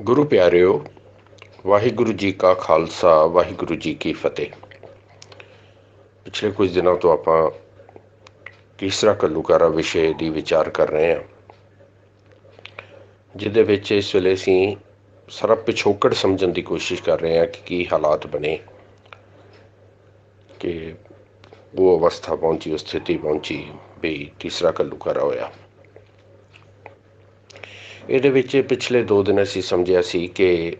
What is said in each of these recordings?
ਗੁਰੂ ਪਿਆਰਿਓ, ਵਾਹਿਗੁਰੂ ਜੀ ਕਾ ਖਾਲਸਾ, ਵਾਹਿਗੁਰੂ ਜੀ ਕੀ ਫਤਿਹ। ਪਿਛਲੇ ਕੁਝ ਦਿਨਾਂ ਤੋਂ ਆਪਾਂ ਤੀਸਰਾ ਕੱਲੂਕਾਰਾ ਵਿਸ਼ੇ ਦੀ ਵਿਚਾਰ ਕਰ ਰਹੇ ਹਾਂ, ਜਿਹਦੇ ਵਿੱਚ ਇਸ ਵੇਲੇ ਅਸੀਂ ਸਾਰਾ ਪਿਛੋਕੜ ਸਮਝਣ ਦੀ ਕੋਸ਼ਿਸ਼ ਕਰ ਰਹੇ ਹਾਂ ਕਿ ਕੀ ਹਾਲਾਤ ਬਣੇ, ਕਿ ਉਹ ਅਵਸਥਾ ਪਹੁੰਚੀ, ਉਹ ਸਥਿਤੀ ਪਹੁੰਚੀ, ਵੀ ਤੀਸਰਾ ਕੱਲੂਕਾਰਾ ਹੋਇਆ। ਇਹਦੇ ਵਿੱਚ ਪਿਛਲੇ 2 ਦਿਨ ਅਸੀਂ ਸਮਝਿਆ ਸੀ ਕਿ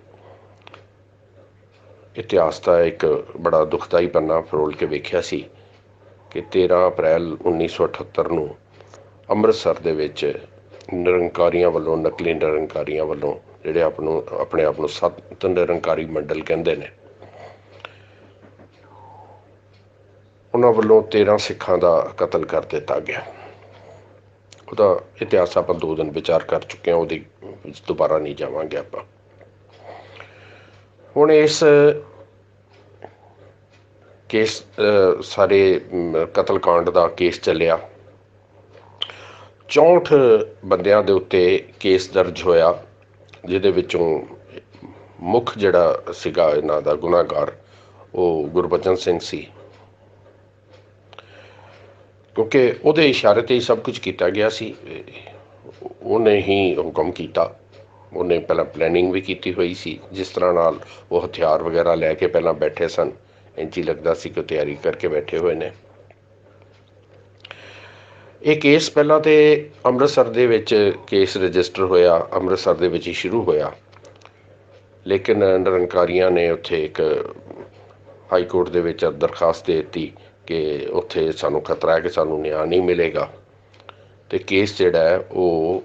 ਇਤਿਹਾਸ ਦਾ ਇੱਕ ਬੜਾ ਦੁਖਦਾਈ ਪੰਨਾ ਫਰੋਲ ਕੇ ਵੇਖਿਆ ਸੀ ਕਿ 13 ਅਪ੍ਰੈਲ 1978 ਨੂੰ ਅੰਮ੍ਰਿਤਸਰ ਦੇ ਵਿੱਚ ਨਿਰੰਕਾਰੀਆਂ ਵੱਲੋਂ, ਨਕਲੀ ਨਿਰੰਕਾਰੀਆਂ ਵੱਲੋਂ ਜਿਹੜੇ ਆਪ ਨੂੰ ਆਪਣੇ ਆਪ ਨੂੰ ਸੱਤ ਨਿਰੰਕਾਰੀ ਮੰਡਲ ਕਹਿੰਦੇ ਨੇ, ਉਹਨਾਂ ਵੱਲੋਂ 13 ਸਿੱਖਾਂ ਦਾ ਕਤਲ ਕਰ ਦਿੱਤਾ ਗਿਆ। ਉਹਦਾ ਇਤਿਹਾਸ ਆਪਾਂ ਦੋ ਦਿਨ ਵਿਚਾਰ ਕਰ ਚੁੱਕੇ ਹਾਂ, ਉਹਦੇ ਵਿੱਚ ਦੁਬਾਰਾ ਨਹੀਂ ਜਾਵਾਂਗੇ ਆਪਾਂ। ਹੁਣ ਇਸ, ਕੇਸ ਸਾਰੇ ਕਤਲकांड ਦਾ ਕੇਸ ਚੱਲਿਆ। 64 ਬੰਦਿਆਂ ਦੇ ਉੱਤੇ ਕੇਸ ਦਰਜ ਹੋਇਆ, ਜਿਹਦੇ ਵਿੱਚੋਂ ਮੁੱਖ ਜਿਹੜਾ ਸੀਗਾ ਇਹਨਾਂ ਦਾ ਗੁਨਾਹਗਾਰ, ਉਹ ਗੁਰਬਚਨ ਸਿੰਘ ਸੀ। ਕਿਉਂਕਿ ਉਹਦੇ ਇਸ਼ਾਰੇ ਤੇ ਹੀ ਸਭ ਕੁਝ ਕੀਤਾ ਗਿਆ ਸੀ ਉਹਨੇ ਹੀ ਹੁਕਮ ਕੀਤਾ। ਉਹਨੇ ਪਹਿਲਾਂ ਪਲੈਨਿੰਗ ਵੀ ਕੀਤੀ ਹੋਈ ਸੀ, ਜਿਸ ਤਰ੍ਹਾਂ ਨਾਲ ਉਹ ਹਥਿਆਰ ਵਗੈਰਾ ਲੈ ਕੇ ਪਹਿਲਾਂ ਬੈਠੇ ਸਨ। ਇੰਜੀ ਲੱਗਦਾ ਸੀ ਕਿ ਤਿਆਰੀ ਕਰਕੇ ਬੈਠੇ ਹੋਏ ਨੇ। ਇਹ ਕੇਸ ਪਹਿਲਾਂ ਤੇ ਅੰਮ੍ਰਿਤਸਰ ਦੇ ਵਿੱਚ ਕੇਸ ਰਜਿਸਟਰ ਹੋਇਆ, ਅੰਮ੍ਰਿਤਸਰ ਦੇ ਵਿੱਚ ਹੀ ਸ਼ੁਰੂ ਹੋਇਆ। ਲੇਕਿਨ ਨਿਰੰਕਾਰੀਆਂ ਨੇ ਉੱਥੇ ਇੱਕ ਹਾਈ ਕੋਰਟ ਦੇ ਵਿੱਚ ਦਰਖਾਸਤ ਦੇ ਦਿੱਤੀ। ਕਿ ਉੱਥੇ ਸਾਨੂੰ ਖਤਰਾ ਹੈ ਕਿ ਸਾਨੂੰ ਨਿਆਂ ਨਹੀਂ ਮਿਲੇਗਾ। ਤੇ ਕੇਸ ਜਿਹੜਾ ਹੈ, ਉਹ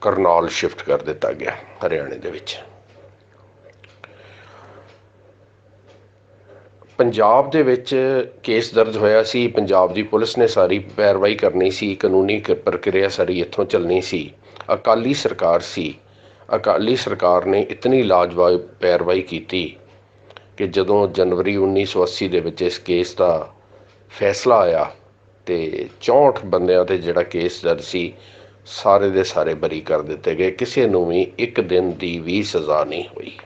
ਕਰਨਾਲ ਸ਼ਿਫਟ ਕਰ ਦਿੱਤਾ ਗਿਆ ਹਰਿਆਣੇ ਦੇ ਵਿੱਚ। ਪੰਜਾਬ ਦੇ ਵਿੱਚ ਕੇਸ ਦਰਜ ਹੋਇਆ ਸੀ। ਪੰਜਾਬ ਦੀ ਪੁਲਿਸ ਨੇ ਸਾਰੀ ਪੈਰਵਾਈ ਕਰਨੀ ਸੀ। ਕਾਨੂੰਨੀ ਪ੍ਰਕਿਰਿਆ ਸਾਰੀ ਇੱਥੋਂ ਚੱਲਣੀ ਸੀ। ਅਕਾਲੀ ਸਰਕਾਰ ਸੀ। ਅਕਾਲੀ ਸਰਕਾਰ ਨੇ ਇਤਨੀ ਲਾਜਵਾਬ ਪੈਰਵਾਈ ਕੀਤੀ ਕਿ ਜਦੋਂ ਜਨਵਰੀ 1980 ਦੇ ਵਿੱਚ ਇਸ ਕੇਸ ਦਾ ਫੈਸਲਾ ਆਇਆ ਤੇ 64 ਬੰਦਿਆਂ ਤੇ ਜਿਹੜਾ ਕੇਸ ਦਰਜ ਸੀ, ਸਾਰੇ ਦੇ ਸਾਰੇ ਬਰੀ ਕਰ ਦਿੱਤੇ ਗਏ। ਕਿਸੇ ਨੂੰ ਵੀ ਇੱਕ ਦਿਨ ਦੀ ਵੀ ਸਜ਼ਾ ਨਹੀਂ ਹੋਈ।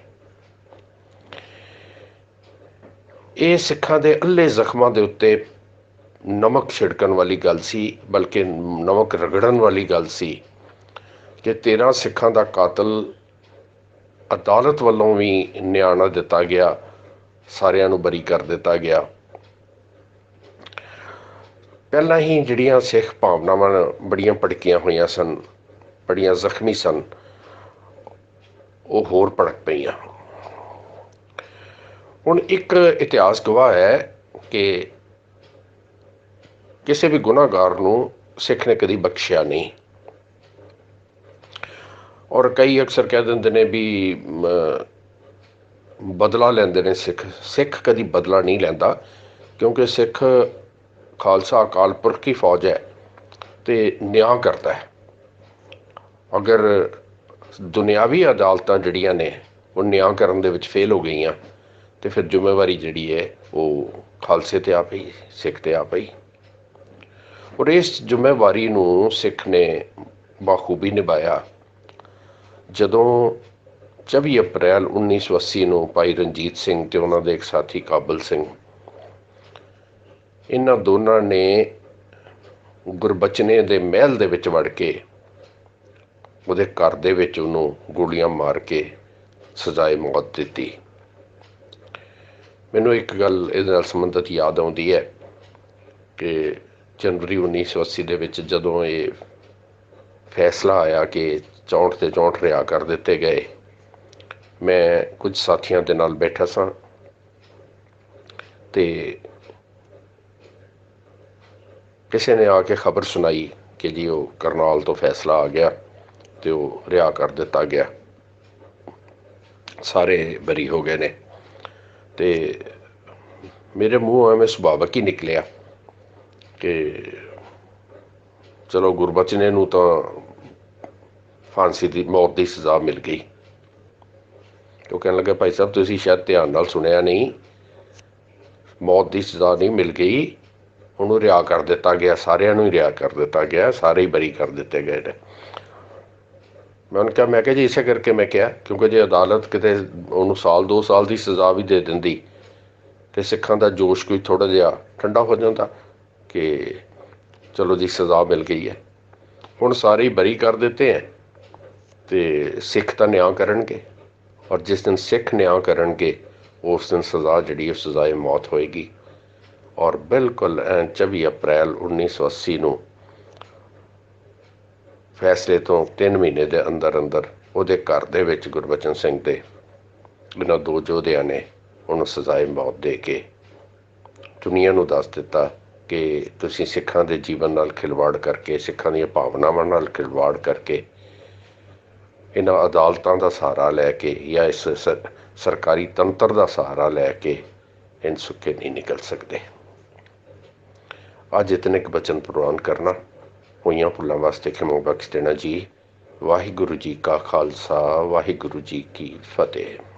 ਇਹ ਸਿੱਖਾਂ ਦੇ ਅੱਲੇ ਜ਼ਖਮਾਂ ਦੇ ਉੱਤੇ ਨਮਕ ਛਿੜਕਣ ਵਾਲੀ ਗੱਲ ਸੀ, ਬਲਕਿ ਨਮਕ ਰਗੜਨ ਵਾਲੀ ਗੱਲ ਸੀ ਕਿ 13 ਸਿੱਖਾਂ ਦਾ ਕਾਤਲ ਅਦਾਲਤ ਵੱਲੋਂ ਵੀ ਨਿਆਣਾ ਦਿੱਤਾ ਗਿਆ। ਸਾਰਿਆਂ ਨੂੰ ਬਰੀ ਕਰ ਦਿੱਤਾ ਗਿਆ। ਪਹਿਲਾਂ ਹੀ ਜਿਹੜੀਆਂ ਸਿੱਖ ਭਾਵਨਾਵਾਂ ਬੜੀਆਂ ਭੜਕੀਆਂ ਹੋਈਆਂ ਸਨ, ਬੜੀਆਂ ਜ਼ਖਮੀ ਸਨ, ਉਹ ਹੋਰ ਭੜਕ ਪਈਆਂ। ਹੁਣ ਇੱਕ ਇਤਿਹਾਸ ਗਵਾਹ ਹੈ ਕਿ ਕਿਸੇ ਵੀ ਗੁਨਾਹਗਾਰ ਨੂੰ ਸਿੱਖ ਨੇ ਕਦੀ ਬਖਸ਼ਿਆ ਨਹੀਂ। ਔਰ ਕਈ ਅਕਸਰ ਕਹਿ ਦਿੰਦੇ ਨੇ ਵੀ ਬਦਲਾ ਲੈਂਦੇ ਨੇ ਸਿੱਖ। ਸਿੱਖ ਕਦੀ ਬਦਲਾ ਨਹੀਂ ਲੈਂਦਾ, ਕਿਉਂਕਿ ਸਿੱਖ ਖਾਲਸਾ ਅਕਾਲ ਪੁਰਖ ਦੀ ਫੌਜ ਹੈ ਤੇ ਨਿਆਂ ਕਰਦਾ ਹੈ। ਅਗਰ ਦੁਨਿਆਵੀ ਅਦਾਲਤਾਂ ਜਿਹੜੀਆਂ ਨੇ, ਉਹ ਨਿਆਂ ਕਰਨ ਦੇ ਵਿੱਚ ਫੇਲ ਹੋ ਗਈਆਂ, ਤੇ ਫਿਰ ਜ਼ਿੰਮੇਵਾਰੀ ਜਿਹੜੀ ਹੈ, ਉਹ ਖਾਲਸੇ ਤੇ ਆ ਪਈ ਸਿੱਖ ਤੇ ਆ ਪਈ ਔਰ ਇਸ ਜ਼ਿੰਮੇਵਾਰੀ ਨੂੰ ਸਿੱਖ ਨੇ ਬਾਖੂਬੀ ਨਿਭਾਇਆ। ਜਦੋਂ 24 ਅਪ੍ਰੈਲ 1980 ਨੂੰ ਭਾਈ ਰਣਜੀਤ ਸਿੰਘ ਤੇ ਉਹਨਾਂ ਦੇ ਇੱਕ ਸਾਥੀ ਕਾਬਲ ਸਿੰਘ। ਇਹਨਾਂ ਦੋਨਾਂ ਨੇ ਗੁਰਬਚਨੇ ਦੇ ਮਹਿਲ ਦੇ ਵਿੱਚ ਵੜ ਕੇ ਉਹਦੇ ਘਰ ਦੇ ਵਿੱਚ ਉਹਨੂੰ ਗੋਲੀਆਂ ਮਾਰ ਕੇ ਸਜ਼ਾਏ ਮੌਤ ਦਿੱਤੀ। ਮੈਨੂੰ ਇੱਕ ਗੱਲ ਇਹਦੇ ਨਾਲ ਸੰਬੰਧਿਤ ਯਾਦ ਆਉਂਦੀ ਹੈ ਕਿ ਜਨਵਰੀ 1980 ਦੇ ਵਿੱਚ ਜਦੋਂ ਇਹ ਫੈਸਲਾ ਆਇਆ ਕਿ 64 ਤੇ 64 ਰਿਆ ਕਰ ਦਿੱਤੇ ਗਏ ਮੈਂ ਕੁਝ ਸਾਥੀਆਂ ਦੇ ਨਾਲ ਬੈਠਾ ਸਾਂ ਤੇ ਕਿਸੇ ਨੇ ਆ ਕੇ ਖਬਰ ਸੁਣਾਈ ਕਿ ਜੀ ਉਹ ਕਰਨਾਲ ਤੋਂ ਫੈਸਲਾ ਆ ਗਿਆ ਤੇ ਉਹ ਰਿਹਾ ਕਰ ਦਿੱਤਾ ਗਿਆ। ਸਾਰੇ ਬਰੀ ਹੋ ਗਏ ਨੇ ਤੇ ਮੇਰੇ ਮੂੰਹ ਐਵੇਂ ਸੁਭਾਵਕ ਹੀ ਨਿਕਲਿਆ ਕਿ ਚਲੋ ਗੁਰਬਚਨੇ ਨੂੰ ਤਾਂ ਫਾਂਸੀ ਦੀ, ਮੌਤ ਦੀ ਸਜ਼ਾ ਮਿਲ ਗਈ। ਉਹ ਕਹਿਣ ਲੱਗਾ, ਭਾਈ ਸਾਹਿਬ, ਤੁਸੀਂ ਸ਼ਾਇਦ ਧਿਆਨ ਨਾਲ ਸੁਣਿਆ ਨਹੀਂ। ਮੌਤ ਦੀ ਸਜ਼ਾ ਨਹੀਂ ਮਿਲ ਗਈ। ਉਹਨੂੰ ਰਿਆ ਕਰ ਦਿੱਤਾ ਗਿਆ, ਸਾਰਿਆਂ ਨੂੰ ਹੀ ਰਿਆ ਕਰ ਦਿੱਤਾ ਗਿਆ, ਸਾਰੇ ਹੀ ਬਰੀ ਕਰ ਦਿੱਤੇ ਗਏ ਨੇ। ਮੈਂ ਉਹਨੂੰ ਕਿਹਾ, ਮੈਂ ਕਿਹਾ ਜੀ, ਇਸੇ ਕਰਕੇ ਮੈਂ ਕਿਹਾ, ਕਿਉਂਕਿ ਜੇ ਅਦਾਲਤ ਕਿਤੇ ਉਹਨੂੰ ਸਾਲ 2 ਸਾਲ ਦੀ ਸਜ਼ਾ ਵੀ ਦੇ ਦਿੰਦੀ ਤੇ ਸਿੱਖਾਂ ਦਾ ਜੋਸ਼ ਕੋਈ ਥੋੜਾ ਜਿਹਾ ਠੰਡਾ ਹੋ ਜਾਂਦਾ ਕਿ ਚਲੋ ਜੀ, ਸਜ਼ਾ ਮਿਲ ਗਈ ਹੈ। ਹੁਣ ਸਾਰੇ ਹੀ ਬਰੀ ਕਰ ਦਿੱਤੇ ਹੈ ਤੇ ਸਿੱਖ ਤਾਂ ਨਿਆਂ ਕਰਨਗੇ। ਔਰ ਜਿਸ ਦਿਨ ਸਿੱਖ ਨਿਆਂ ਕਰਨਗੇ, ਉਸ ਦਿਨ ਸਜ਼ਾ ਜਿਹੜੀ ਉਹ ਸਜ਼ਾਏ ਮੌਤ ਹੋਏਗੀ। ਔਰ ਬਿਲਕੁਲ ਐਂ 24 ਅਪ੍ਰੈਲ 1980 ਨੂੰ ਫੈਸਲੇ ਤੋਂ 3 ਮਹੀਨੇ ਦੇ ਅੰਦਰ ਅੰਦਰ ਉਹਦੇ ਘਰ ਦੇ ਵਿੱਚ ਗੁਰਬਚਨ ਸਿੰਘ ਦੇ ਇਹਨਾਂ ਦੋ ਯੋਧਿਆਂ ਨੇ ਉਹਨੂੰ ਸਜ਼ਾਏ ਮੌਤ ਦੇ ਕੇ ਦੁਨੀਆ ਨੂੰ ਦੱਸ ਦਿੱਤਾ ਕਿ ਤੁਸੀਂ ਸਿੱਖਾਂ ਦੇ ਜੀਵਨ ਨਾਲ ਖਿਲਵਾੜ ਕਰਕੇ, ਸਿੱਖਾਂ ਦੀਆਂ ਭਾਵਨਾਵਾਂ ਨਾਲ ਖਿਲਵਾੜ ਕਰਕੇ ਇਹਨਾਂ ਅਦਾਲਤਾਂ ਦਾ ਸਹਾਰਾ ਲੈ ਕੇ ਜਾਂ ਇਸ ਸਰਕਾਰੀ ਤੰਤਰ ਦਾ ਸਹਾਰਾ ਲੈ ਕੇ ਇਨ ਸੁੱਕੇ ਨਹੀਂ ਨਿਕਲ ਸਕਦੇ। ਅੱਜ ਇਤਨੇ ਕੁ ਬਚਨ ਪ੍ਰਵਾਨ ਕਰਨਾ। ਹੋਈਆਂ ਭੁੱਲਾਂ ਵਾਸਤੇ ਖਿਮਾ ਬਖਸ਼ ਦੇਣਾ ਜੀ। ਵਾਹਿਗੁਰੂ ਜੀ ਕਾ ਖਾਲਸਾ, ਵਾਹਿਗੁਰੂ ਜੀ ਕੀ ਫਤਿਹ।